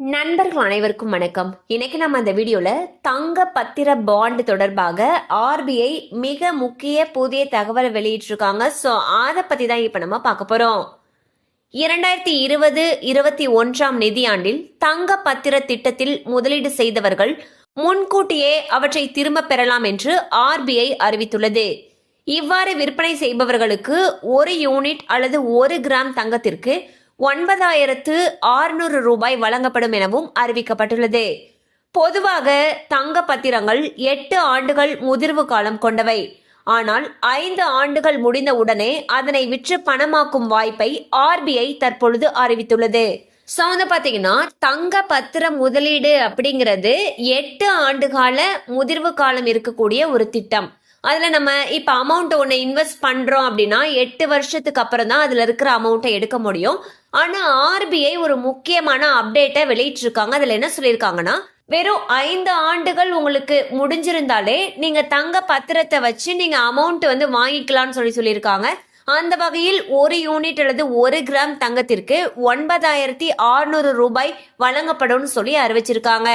நண்பர்கள் அனைவருக்கும் வணக்கம். இன்னைக்கு நம்ம அந்த வீடியோல தங்க பத்திர பாண்ட் தொடர்பாக ஆர்பிஐ மிக முக்கிய புதிய தகவலை வெளியிட்டிருக்காங்க. ஸோ அதை பத்தி தான் இப்போ நம்ம பார்க்க போறோம். இரண்டாயிரத்தி இருபது இருபத்தி ஒன்றாம் நிதியாண்டில் தங்க பத்திர திட்டத்தில் முதலீடு செய்தவர்கள் முன்கூட்டியே அவற்றை திரும்ப பெறலாம் என்று ஆர்பிஐ அறிவித்துள்ளது. இவ்வாறு விற்பனை செய்பவர்களுக்கு ஒரு யூனிட் அல்லது ஒரு கிராம் தங்கத்திற்கு ஒன்பதாயிரத்து ஆறுநூறு ரூபாய் வழங்கப்படும் எனவும் அறிவிக்கப்பட்டுள்ளது. பொதுவாக தங்க பத்திரங்கள் எட்டு ஆண்டுகள் முதிர்வு காலம் கொண்டவை. ஆனால் ஐந்து ஆண்டுகள் முடிந்தவுடனே அதனை விற்று பணமாக்கும் வாய்ப்பை ஆர்பிஐ தற்பொழுது அறிவித்துள்ளது. ஸோ வந்து பார்த்தீங்கன்னா தங்க பத்திர முதலீடு அப்படிங்கிறது எட்டு ஆண்டுகால முதிர்வு காலம் இருக்கக்கூடிய ஒரு திட்டம். அதில் நம்ம இப்போ அமௌண்ட் ஒன்று இன்வெஸ்ட் பண்ணுறோம் அப்படின்னா எட்டு வருஷத்துக்கு அப்புறம் தான் அதில் இருக்கிற அமௌண்ட்டை எடுக்க முடியும். ஆனால் ஆர்பிஐ ஒரு முக்கியமான அப்டேட்டை வெளியிட்டிருக்காங்க. அதில் என்ன சொல்லியிருக்காங்கன்னா வெறும் ஐந்து ஆண்டுகள் உங்களுக்கு முடிஞ்சிருந்தாலே நீங்கள் தங்க பத்திரத்தை வச்சு நீங்கள் அமௌண்ட் வந்து வாங்கிக்கலாம்னு சொல்லி சொல்லியிருக்காங்க. அந்த வகையில் ஒரு யூனிட் அல்லது ஒரு கிராம் தங்கத்திற்கு ஒன்பதாயிரத்தி ஆறுநூறு ரூபாய் வழங்கப்படும்னு சொல்லி அறிவிச்சிருக்காங்க.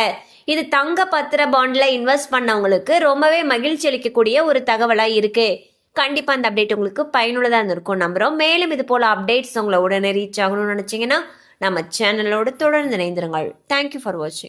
இது தங்க பத்திர பாண்ட்ல இன்வெஸ்ட் பண்ணவங்களுக்கு ரொம்பவே மகிழ்ச்சி அளிக்கக்கூடிய ஒரு தகவலா இருக்கு. கண்டிப்பா அந்த அப்டேட் உங்களுக்கு பயனுள்ளதா இருக்கும் நம்புறோம். மேலும் இது போல அப்டேட்ஸ் உங்களை உடனே ரீச் ஆகணும்னு நினைச்சீங்கன்னா நம்ம சேனலோட தொடர்ந்து இணைந்திருங்கள். தேங்க்யூ ஃபார் வாட்சிங்